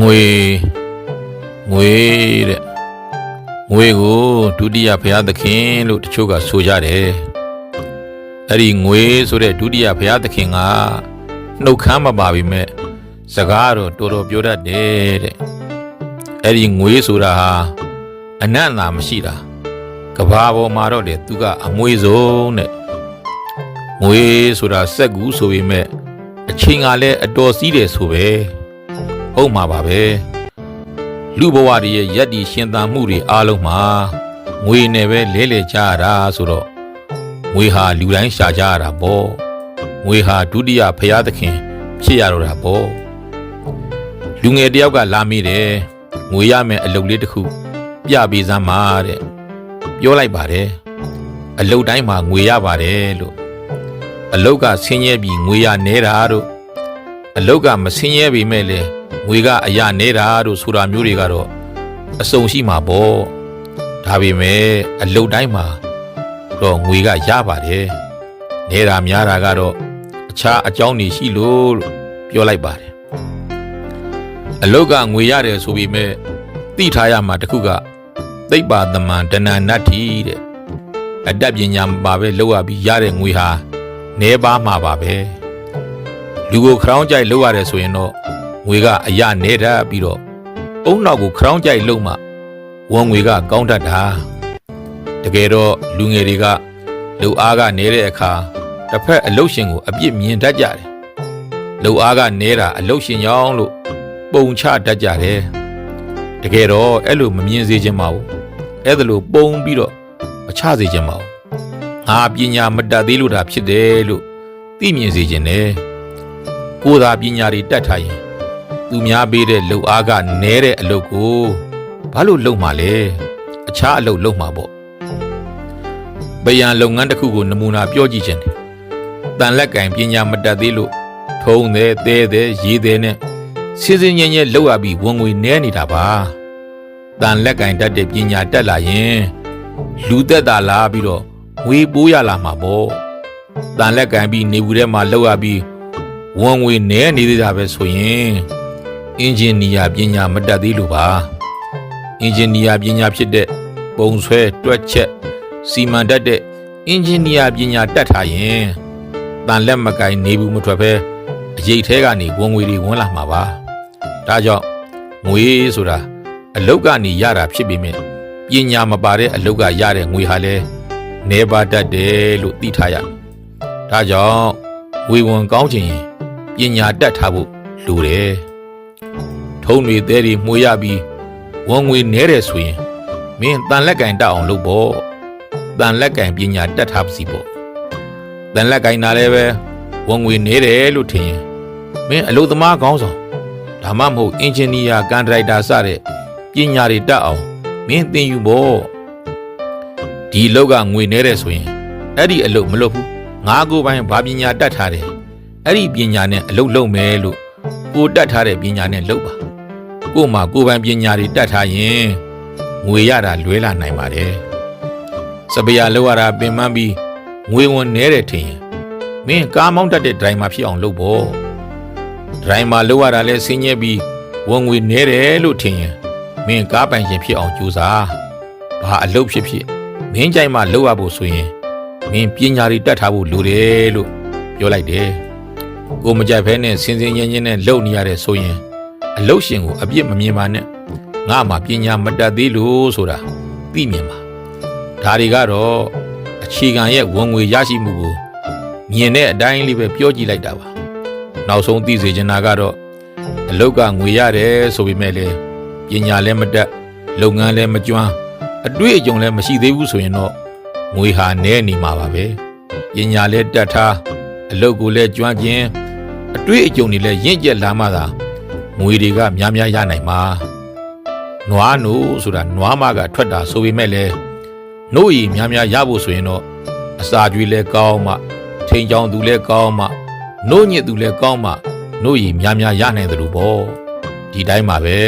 ငွေငွေတဲ့ငွေကိုဒုတိယဘုရားသခင်လို့တချို့ကဆိုကြတယ်အဲ့ဒီငွေဆိုတဲ့ဒုတိယဘုရားသခင်ကနှုတ်ခမ်းမပါပြီမဲ့စကားတော့တော်တော်ပြောတတ်တယ်တဲ့အဲ့ဒီငွေဆိုတာဟာအနတ်သာမရှိတာကဘာပေါ်မှာတော့လေသူကအမွေဆုံးတဲ့ငွေဆိုတာစက်ကူဆိုပေမဲ့အချိန်ကလည်းအတော်စီးတယ်ဆိုပဲ ဟုတ်မှာပါပဲလူဘဝတွေရဲ့ယက်တီရှင်သန်မှုတွေအားလုံးမှာငွေနဲ့ပဲလဲလှယ်ကြရတာဆိုတော့ငွေဟာလူတိုင်းရှာကြရတာပေါ့ငွေဟာဒုတိယဖရာသခင် ဖြစ်ရတော့တာပေါ့လူငယ်တယောက်ကလာမိတယ်ငွေရမယ်အလုပ်လေးတစ်ခု ပြပေးစမ်းပါတဲ့ပြောလိုက်ပါတယ်အလုပ်တိုင်းမှာငွေရပါတယ်လို့အလုပ်ကဆင်းရဲပြီးငွေရနေတာတို့အလောက်ကမဆင်းရဲပေမဲ့လေ ငွေကအရာနေတာတို့ဆိုတာမျိုးတွေကတော့အစုံရှိမှာပေါ့ဒါပေမဲ့အလုတ်တိုင်းမှာတော့ငွေကရပါတယ်နေတာများတာကတော့အခြားအကြောင်းတွေရှိလို့လို့ပြောလိုက်ပါတယ်အလုတ်ကငွေရတယ်ဆိုပေမဲ့သိထားရမှာတစ်ခုကသိပ္ပာသမန်တဏ္ဍနတ္ထိတဲ့အတတ်ပညာမှာပဲလောက်ရပြီးရတဲ့ငွေဟာနေပါမှာပါပဲလူကိုခရောင်းကြိုက်လောက်ရတယ်ဆိုရင်တော့ ငွေကအရနေတတ်ပြီးတော့အုံနောက်ကိုခရောင်းကြိုက်လောက်မှဝန်ငွေကကောင်းတတ်တာတကယ်တော့လူငယ်တွေကလူအားကနေတဲ့အခါတစ်ဖက်အလုတ်ရှင်ကိုအပြစ်မြင်တတ်ကြတယ်လူအားကနေတာအလုတ်ရှင်ကြောင်းလို့ပုံချတတ်ကြတယ်တကယ်တော့အဲ့လိုမမြင်စေချင်ပါဘူးအဲ့ဒါလိုပုံပြီးတော့မချစေချင်ပါဘူးငါပညာမတတ်သေးလို့ဒါဖြစ်တယ်လို့သိမြင်စေချင်တယ်ကိုယ်သာပညာတွေတတ်ထားရင် သူများပေးတဲ့လှုပ်အားကနဲတဲ့အလုပ်ကိုဘာလို့လုပ်မှာလဲအခြားအလုပ်လုပ်မှာပေါ့ဗယံလုပ်ငန်းတစ်ခုကိုနမူနာပြောကြည့်ခြင်းတယ်တန်လက်ကင်ပညာမတတ်သေးလို့ထုံးတယ်တဲတယ်ရေးတယ်နဲ့စင်စင်ញញဲလှုပ်ရပြီးဝင်ငွေနဲနေတာပါတန်လက်ကင်တတ်တဲ့ပညာတက်လာရင်လူသက်သာလာပြီးတော့ငွေပိုးရလာမှာပေါ့တန်လက်ကင်ပြီးနေဘူးထဲမှာလှုပ်ရပြီးဝန်ငွေနဲနေသေးတာပဲဆိုရင် အင်ဂျင်နီယာပညာမတတ်သေးလို့ပါအင်ဂျင်နီယာပညာဖြစ်တဲ့ပုံဆွဲတွက်ချက်စီမံတတ်တဲ့အင်ဂျင်နီယာပညာတတ်ထားရင်တန်လက်မကင်နေဘူးမထွက်ပဲအရေးထဲကနေဝန်ငွေတွေဝင်လာမှာပါဒါကြောင့်ငွေဆိုတာအလုတ်ကနေရတာဖြစ်ပေမဲ့ပညာမပါတဲ့အလုတ်ကရတဲ့ငွေဟာလဲနေပါတတ်တယ်လို့သိထားရမယ်ဒါကြောင့်ဝေဝန်ကောင်းချင်ရင်ပညာတတ်ထားဖို့လိုတယ်။ ထုံးတွေသေးတွေမှုရပြီးဝန်ငွေနဲတယ်ဆိုရင်မင်းတန်လက်ကင်တက်အောင်လုပ်ပေါ့။တန်လက်ကင်ပညာတတ်ထားပါစီပေါ့။တန်လက်ကင်နာလည်းပဲဝန်ငွေနဲတယ်လို့ထင်ရင်မင်းအလုပ်သမားကောင်းဆောင်ဒါမှမဟုတ်အင်ဂျင်နီယာကန်ထရိုက်တာစတဲ့ပညာတွေတတ်အောင်မင်းသင်ယူပေါ့။ဒီလောက်ကငွေနဲတယ်ဆိုရင်အဲ့ဒီအလုပ်မလုပ်ဘူး။ငါကိုယ်ပိုင်ဘာပညာတတ်ထားတယ်အဲ့ဒီပညာနဲ့အလုပ်လုပ်မယ်လို့ကိုတတ်ထားတဲ့ပညာနဲ့လုပ်ပါ ကို့မှာကိုယ်ပိုင်ပညာတွေတတ်ထားရင်ငွေရတာလွဲလာနိုင်ပါတယ်စပယ်လောက်ရတာပင်ပန်းပြီးငွေဝင်နေတယ်ထင်ရင်မင်းကားမောင်းတတ်တဲ့ဒရိုင်မာဖြစ်အောင်လုပ်ဖို့ဒရိုင်မာလောက်ရတာလဲဆင်းရဲပြီးဝင်ငွေနေတယ်လို့ထင်ရင်မင်းကားပိုင်ရှင်ဖြစ်အောင်ကြိုးစားဘာအလုပ်ဖြစ်ဖြစ်မင်းကြိုက်မှလုပ်ရဖို့ဆိုရင်မင်းပညာတွေတတ်ထားဖို့လိုတယ်လို့ပြောလိုက်တယ်ကိုမကြိုက်ဖဲနဲ့စင်စင်ញញင်းနဲ့လှုပ်နေရတဲ့ဆိုရင် အလုတ်ရှင်ကိုအပြစ်မမြင်ပါနဲ့ငါမှပညာမတတ်သေးလို့ဆိုတာသိမြင်ပါဒါတွေကတော့အခြေခံရဲ့ဝန်ငွေရရှိမှုကိုမြင်တဲ့အတိုင်းလေးပဲပြောကြည့်လိုက်တာပါနောက်ဆုံးသိစေချင်တာကတော့အလုတ်ကငွေရတယ်ဆိုပေမဲ့လည်းပညာလည်းမတတ်လုပ်ငန်းလည်းမကျွမ်းအတွေ့အကြုံလည်းမရှိသေးဘူးဆိုရင်တော့ငွေဟာနည်းနေမှာပါပဲပညာလည်းတတ်ထားအလုတ်ကိုလည်းကျွမ်းကျင်အတွေ့အကြုံတွေလည်းရင့်ကျက်လာမှသာ ငွေတွေကများများရနိုင်မှာနွားနို့ဆိုတာနွားမကထွက်တာဆိုပေမဲ့လည်းနှုတ်ရည်များများရဖို့ဆိုရင်တော့အစာကြွေးလည်းကောင်းမှထိန်ချောင်းသူလည်းကောင်းမှနှုတ်ညစ်သူလည်းကောင်းမှနှုတ်ရည်များများရနိုင်တယ်လို့ပေါ့ဒီတိုင်းမှာပဲ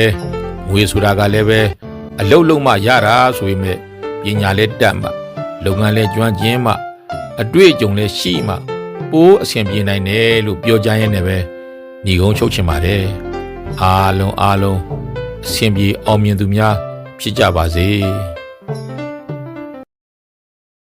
ငွေဆိုတာကလည်းပဲအလုတ်လုံးမှရတာဆိုပေမဲ့ပညာလည်းတတ်မှလုပ်ငန်းလည်းကျွမ်းကျင်မှအတွေ့အကြုံလည်းရှိမှပိုးအဆင်ပြေနိုင်တယ်လို့ပြောကြရင်းနဲ့ပဲညီကုန်းချုပ်ချင်ပါတယ် အားလုံးအားလုံးအဆင်ပြေအောင်မြင်သူများဖြစ်ကြပါစေ